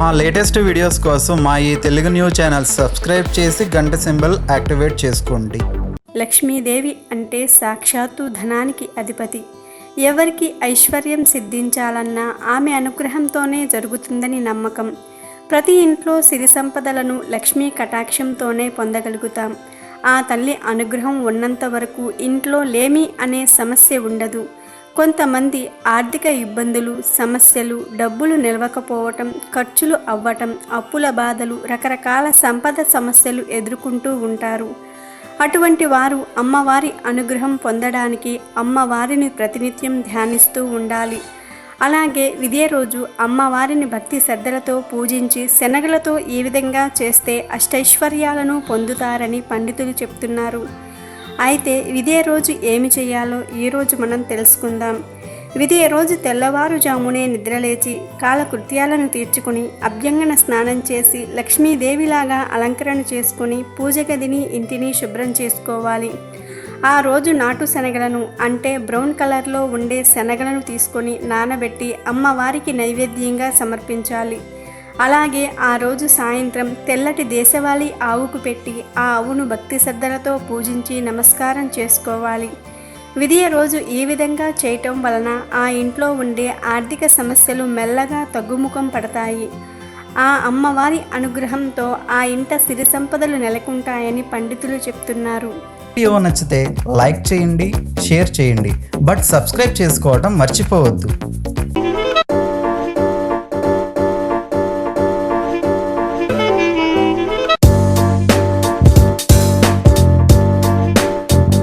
మా latest videos కోసం మా ఈ తెలుగు న్యూస్ ఛానల్ సబ్స్క్రైబ్ చేసి గంట సింబల్ యాక్టివేట్ చేసుకోండి. లక్ష్మీదేవి అంటే సాక్షాత్తు ధనానికి అధిపతి. ఎవరికి ఐశ్వర్యం సిద్ధించాలన్నా ఆమె అనుగ్రహంతోనే జరుగుతుందని నమ్మకం. ప్రతి ఇంట్లో సిరి సంపదలను లక్ష్మీ కటాక్షంతోనే పొందగలుగుతాం. ఆ తల్లి అనుగ్రహం ఉన్నంత వరకు ఇంట్లో లేమి అనే సమస్య ఉండదు. కొంతమంది ఆర్థిక ఇబ్బందులు సమస్యలు డబ్బులు నిలవకపోవటం ఖర్చులు అవ్వటం అప్పుల బాధలు రకరకాల సంపద సమస్యలు ఎదుర్కొంటూ ఉంటారు. అటువంటి వారు అమ్మవారి అనుగ్రహం పొందడానికి అమ్మవారిని ప్రతినిత్యం ధ్యానిస్తూ ఉండాలి. అలాగే ఇదే రోజు అమ్మవారిని భక్తి శ్రద్ధలతో పూజించి శనగలతో ఈ విధంగా చేస్తే అష్టైశ్వర్యాలను పొందుతారని పండితులు చెప్తున్నారు. అయితే ఇదే రోజు ఏమి చేయాలో ఈరోజు మనం తెలుసుకుందాం. ఇదే రోజు తెల్లవారుజామునే నిద్రలేచి కాలకృత్యాలను తీర్చుకుని అభ్యంగన స్నానం చేసి లక్ష్మీదేవిలాగా అలంకరణ చేసుకుని పూజ గదిని ఇంటిని శుభ్రం చేసుకోవాలి. ఆ రోజు నాటు శనగలను అంటే బ్రౌన్ కలర్లో ఉండే శనగలను తీసుకొని నానబెట్టి అమ్మవారికి నైవేద్యంగా సమర్పించాలి. అలాగే ఆ రోజు సాయంత్రం తెల్లటి దేశవాళీ ఆవుకు పెట్టి ఆ ఆవును భక్తి శ్రద్ధలతో పూజించి నమస్కారం చేసుకోవాలి. విధియ రోజు ఈ విధంగా చేయటం వలన ఆ ఇంట్లో ఉండే ఆర్థిక సమస్యలు మెల్లగా తగ్గుముఖం పడతాయి. ఆ అమ్మవారి అనుగ్రహంతో ఆ ఇంట సిరి సంపదలు నెలకొంటాయని పండితులు చెప్తున్నారు. వీడియో నచ్చితే లైక్ చేయండి షేర్ చేయండి బట్ సబ్స్క్రైబ్ చేసుకోవడం మర్చిపోవద్దు.